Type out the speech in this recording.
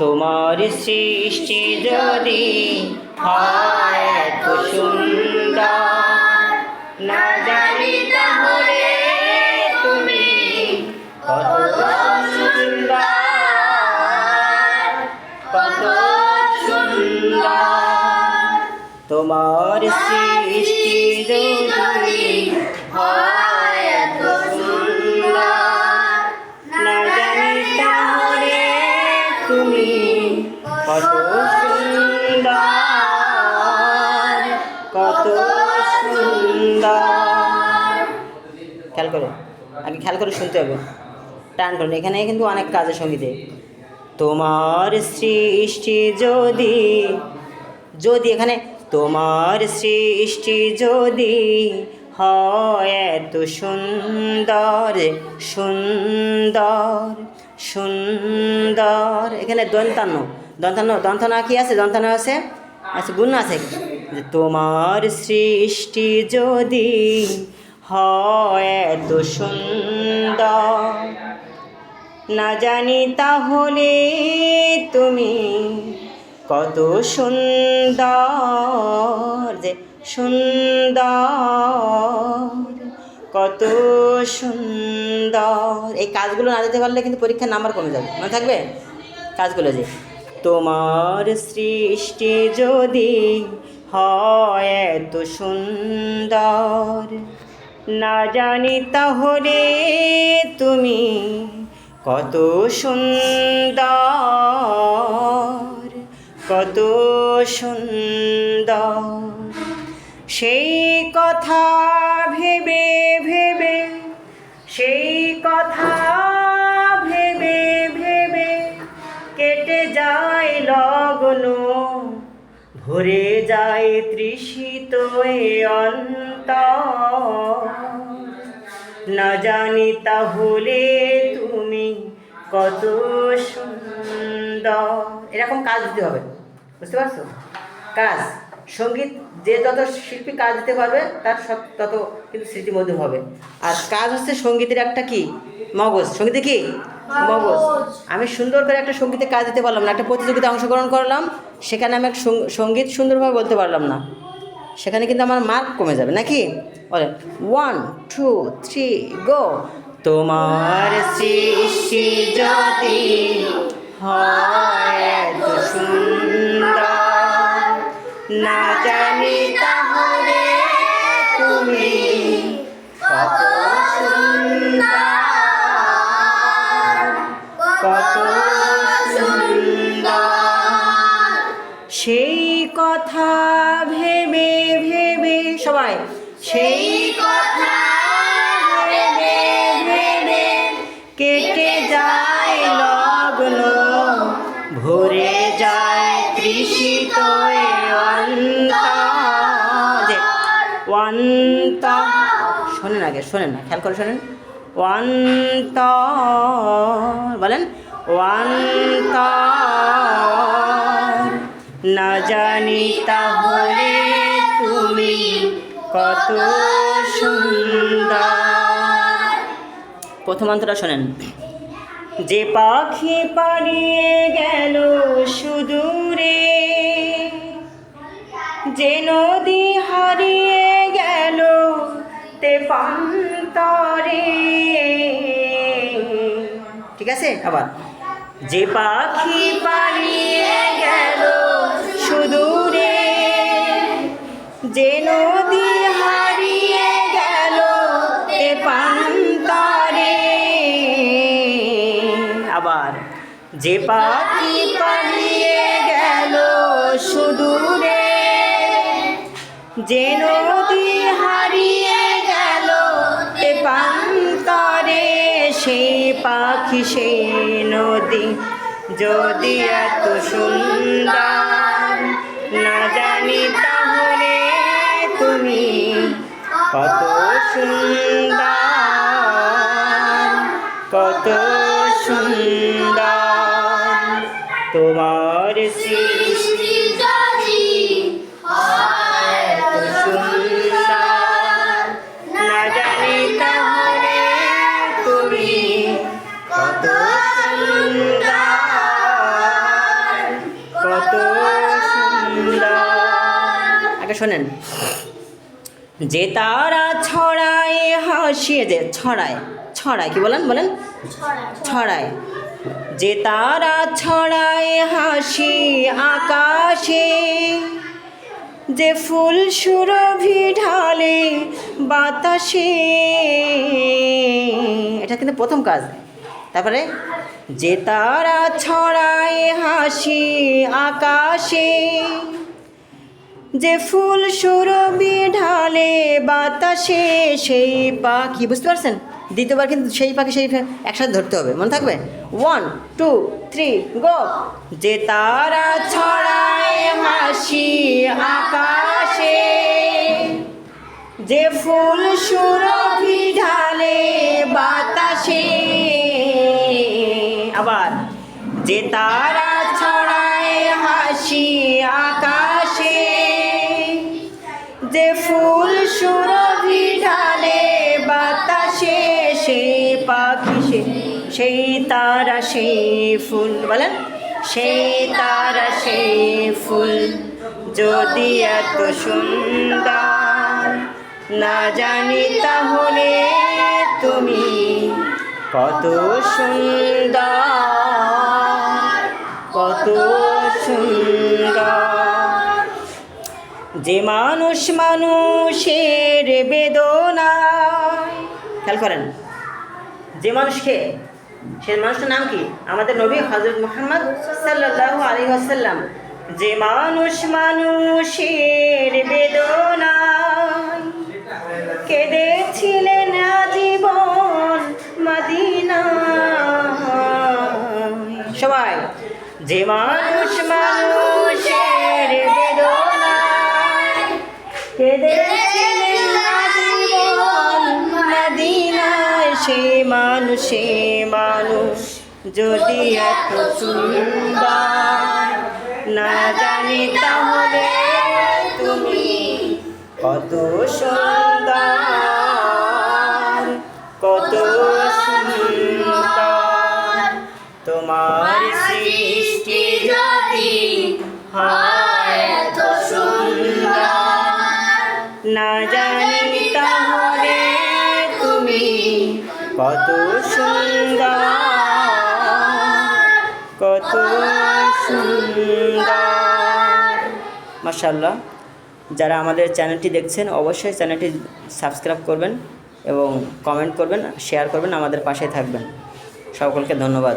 তোমার সৃষ্টি যদি হয় এত সুন্দর। না জানি তুমি তোমার সৃষ্টি যদি হয় করে আগে খেয়াল করে শুনতে হবে। টান করুন এখানে কিন্তু অনেক কাজের সঙ্গীতে। তোমার সৃষ্টি যদি যদি এখানে তোমার সৃষ্টি যদি হয় এত সুন্দর সুন্দর সুন্দর। এখানে দন্তান্ন। দন্তান্ন দন্তান্ন কি আছে? দন্তান্ন আছে? আচ্ছা গুণ আছে। যে তোমার সৃষ্টি যদি হয় এত সুন্দর। না জানি তাহলে তুমি কত সুন্দর যে সুন্দর, কত সুন্দর। এই কাজগুলো না দিতে পারলে কিন্তু পরীক্ষার নাম্বার কমে যাবে। মনে থাকবে? কাজগুলো যে তোমার সৃষ্টি যদি হয় এত সুন্দর না জানি তাহলে তুমি কত সুন্দর কত সুন্দর। সেই কথা ভেবে ভেবে সেই কথা ভরে যায় তৃষিত এ অন্তর। না জানি তাহলে তুমি কত সুন্দর। এরকম কাজ দিতে হবে বুঝতে পারছ? কাজ সংগীত যে যত শিল্পী কাজ দিতে পারবে তার সব তত কিন্তু স্মৃতিমধুর হবে। আর কাজ হচ্ছে সঙ্গীতের একটা কি? মগজ। সঙ্গীতে কি? মগজ। আমি সুন্দর করে একটা সঙ্গীতে কাজ দিতে পারলাম না একটা প্রতিযোগিতা অংশগ্রহণ করলাম সেখানে আমি সংগীত সুন্দরভাবে বলতে পারলাম না। সেখানে কিন্তু আমার মার্ক কমে যাবে, নাকি? বলে ওয়ান টু থ্রি গো তোমার সৃষ্টি যদি হয় অন্ত শোনেন আগে, শোনেন না, খেয়াল করে শোনেন। অন্তর বলেন না জানি তাহলে তুমি কত সুন্দর। প্রথম শোনেন। যে পাখি পাড়িয়ে গেল সুদূরে, যে নদী হারিয়ে পান্তরে ঠিক আছে? আবার। যে পাখি পালিয়ে গেল সুদূরে, যে নদী হারিয়ে গেল তে পান্তরে আবার। যে পাখি পালিয়ে গেল সুদূরে, যে নদী হারিয়ে পাখি সেই নদী। যদি এত সুন্দর, না জানি তাহলে তুমি কত সুন্দর কত সুন্দর তোমার সৃষ্টি। শোনেন। যে তারা ছড়ায় হাসিয়ে যে ছড়ায় ছড়ায়, কি বলেন বলেন? ছড়ায়। যে তারা ছড়ায়, হাসি, আকাশে, যে ফুল সুরভি ঢালে বাতাসে। এটা কিন্তু প্রথম কাজ। তারপরে, যে তারা ছড়ায়, হাসি, আকাশে যে ফুল সুরভি ঢালে বাতাসে সেই পাখি, বুঝতে পারছেন? দ্বিতীয়বার কিন্তু সেই পাখি সেই একসাথে ধরতে হবে, মনে থাকবে? ওয়ান টু থ্রি গো যে তারা ছড়ায় হাসি আকাশে, যে ফুল সুরভি ঢালে বাতাসে, আবার, যে তারা ছড়ায় হাসি আকাশে ফুল সুরভি ঢালে, বাতাসে সে পাখি, সে সেই তারা সেই ফুল, বলেন? সেই তারা সেই ফুল, যদি এত সুন্দর, না জানি তাহলে তুমি কত সুন্দর কত সুন্দর। যে মানুষ মানুষের বেদনায় খেয়াল করেন, যে মানুষকে, সে মানুষটার নাম কি? আমাদের নবী হজরত মোহাম্মদ সাল্লাহ আলী আসাল্লাম যে মানুষ মানুষের বেদনায় কেঁদেছিলেন আজীবন মদিনা সবাই, যে মানুষ মানুষের কেঁদেছিলেন আজীবন মদিনায় সে মানুষ সে মানুষ যদি এত সুন্দর না জানি তাহলে তুমি কত সুন্দর কত সুন্দর। তোমার সৃষ্টি যদি হয়। কত সুন্দর মাশাল্লাহ যারা আমাদের চ্যানেলটি দেখছেন, অবশ্যই চ্যানেলটি সাবস্ক্রাইব করবেন এবং কমেন্ট করবেন, শেয়ার করবেন, আমাদের পাশে থাকবেন। সকলকে ধন্যবাদ।